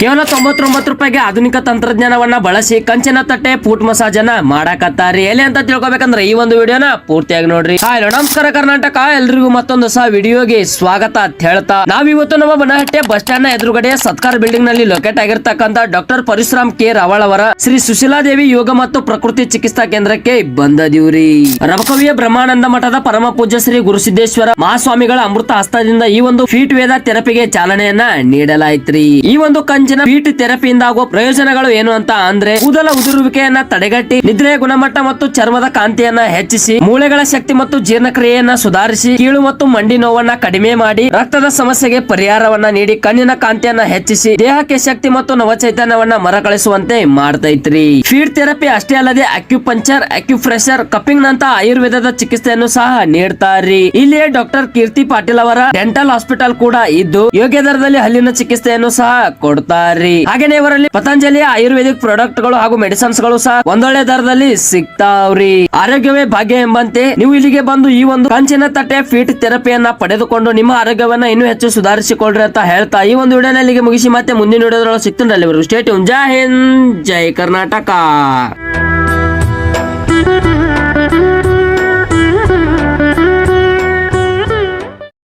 ಕೇವಲ ತೊಂಬತ್ತೊಂಬತ್ತು ರೂಪಾಯಿಗೆ ಆಧುನಿಕ ತಂತ್ರಜ್ಞಾನವನ್ನ ಬಳಸಿ ಕಂಚಿನ ತಟ್ಟೆ ಫೂಟ್ ಮಸಾಜ್ ಅನ್ನ ಮಾಡಾಕತ್ತಾರಿ ಎಲ್ಲಿ ಅಂತ ತಿಳ್ಕೊಬೇಕಂದ್ರೆ ಈ ಒಂದು ವಿಡಿಯೋನ ಪೂರ್ತಿಯಾಗಿ ನೋಡ್ರಿ. ಹಾಯ್ ನಮಸ್ಕಾರ ಕರ್ನಾಟಕ. ಎಲ್ರಿಗೂ ಮತ್ತೊಂದು ಸಹ ವಿಡಿಯೋಗೆ ಸ್ವಾಗತ ಅಂತ ಹೇಳ್ತಾ. ನಾವಿವತ್ತು ನಮ್ಮ ಬನಹಟ್ಟೆ ಬಸ್ ಸ್ಟ್ಯಾಂಡ್ನ ಎದುರುಗಡೆ ಸತ್ಕಾರ ಬಿಲ್ಡಿಂಗ್ನಲ್ಲಿ ಲೊಕೇಟ್ ಆಗಿರ್ತಕ್ಕಂತ ಡಾಕ್ಟರ್ ಪರಶುರಾಮ್ ಕೆ. ರಾವಳ್ ಅವರ ಶ್ರೀ ಸುಶೀಲಾ ದೇವಿ ಯೋಗ ಮತ್ತು ಪ್ರಕೃತಿ ಚಿಕಿತ್ಸಾ ಕೇಂದ್ರಕ್ಕೆ ಬಂದದಿವ್ರಿ. ರಮಕವಿಯ ಬ್ರಹ್ಮಾನಂದ ಮಠದ ಪರಮ ಪೂಜ್ಯ ಶ್ರೀ ಗುರುಸಿದ್ದೇಶ್ವರ ಮಹಾಸ್ವಾಮಿಗಳ ಅಮೃತ ಹಸ್ತದಿಂದ ಈ ಒಂದು ಫೀಟ್ ವೇದ ಥೆರಪಿಗೆ ಚಾಲನೆಯನ್ನ ನೀಡಲಾಯ್ತ್ರಿ. ಈ ಒಂದು ಕಂಚಿನ ಫೀಟ್ ಥೆರಪಿಯಿಂದ ಆಗುವ ಪ್ರಯೋಜನಗಳು ಏನು ಅಂತ ಅಂದ್ರೆ ಕೂದಲ ಉದುರುವಿಕೆಯನ್ನ ತಡೆಗಟ್ಟಿ ನಿದ್ರೆಯ ಗುಣಮಟ್ಟ ಮತ್ತು ಚರ್ಮದ ಕಾಂತಿಯನ್ನ ಹೆಚ್ಚಿಸಿ, ಮೂಳೆಗಳ ಶಕ್ತಿ ಮತ್ತು ಜೀರ್ಣಕ್ರಿಯೆಯನ್ನ ಸುಧಾರಿಸಿ, ಕೀಳು ಮತ್ತು ಮಂಡಿ ನೋವನ್ನ ಕಡಿಮೆ ಮಾಡಿ, ರಕ್ತದ ಸಮಸ್ಯೆಗೆ ಪರಿಹಾರವನ್ನ ನೀಡಿ, ಕಣ್ಣಿನ ಕಾಂತಿಯನ್ನ ಹೆಚ್ಚಿಸಿ, ದೇಹಕ್ಕೆ ಶಕ್ತಿ ಮತ್ತು ನವಚೈತನ್ಯವನ್ನ ಮರಕಳಿಸುವಂತೆ ಮಾಡ್ತೈತ್ರಿ. ಫೀಡ್ ಥೆರಪಿ ಅಷ್ಟೇ ಅಲ್ಲದೆ ಅಕ್ಯುಪಂಚರ್ ಅಕ್ಯುಪ್ರೆಷರ್ ಕಪ್ಪಿಂಗ್ ನಂತ ಆಯುರ್ವೇದದ ಚಿಕಿತ್ಸೆಯನ್ನು ಸಹ ನೀಡ್ತಾರೆ ಇಲ್ಲಿಯೇ ಡಾಕ್ಟರ್ ಕೀರ್ತಿ ಪಾಟೀಲ್ ಅವರ ಡೆಂಟಲ್ ಹಾಸ್ಪಿಟಲ್ ಕೂಡ ಇದ್ದು, ಯೋಗ್ಯ ದರದಲ್ಲಿ ಹಲ್ಲಿನ ಚಿಕಿತ್ಸೆಯನ್ನು ಸಹ ಕೊಡ್ತಾರ್ರಿ ಹಾಗೇನೆ ಇವರಲ್ಲಿ ಪತಂಜಲಿಯ ಆಯುರ್ವೇದಿಕ್ ಪ್ರಾಡಕ್ಟ್ಗಳು ಹಾಗೂ ಮೆಡಿಸನ್ಸ್ಗಳು ಸಹ ಒಂದೊಳ್ಳೆ ದರದಲ್ಲಿ ಸಿಗ್ತಾವ್ರಿ. ಆರೋಗ್ಯವೇ ಭಾಗ್ಯ ಎಂಬಂತೆ ನೀವು ಇಲ್ಲಿಗೆ ಬಂದು ಈ ಒಂದು ಕಂಚಿನ ತಟ್ಟೆ ಫೀಟ್ ಥೆರಪಿಯನ್ನ ಪಡೆದುಕೊಂಡು ನಿಮ್ಮ ಆರೋಗ್ಯವನ್ನ ಇನ್ನೂ ಹೆಚ್ಚು ಸುಧಾರಿಸಿಕೊಳ್ಳ್ರಿ ಅಂತ ಹೇಳ್ತಾ ಈ ಒಂದು ವಿಡಿಯೋನ ಮುಗಿಸಿ ಮತ್ತೆ ಮುಂದಿನ ವಿಡಿಯೋದ್ರೊಳಗೆ ಸ್ಟೇಟ್ ಜೈ ಹಿಂದ್, ಜೈ ಕರ್ನಾಟಕ.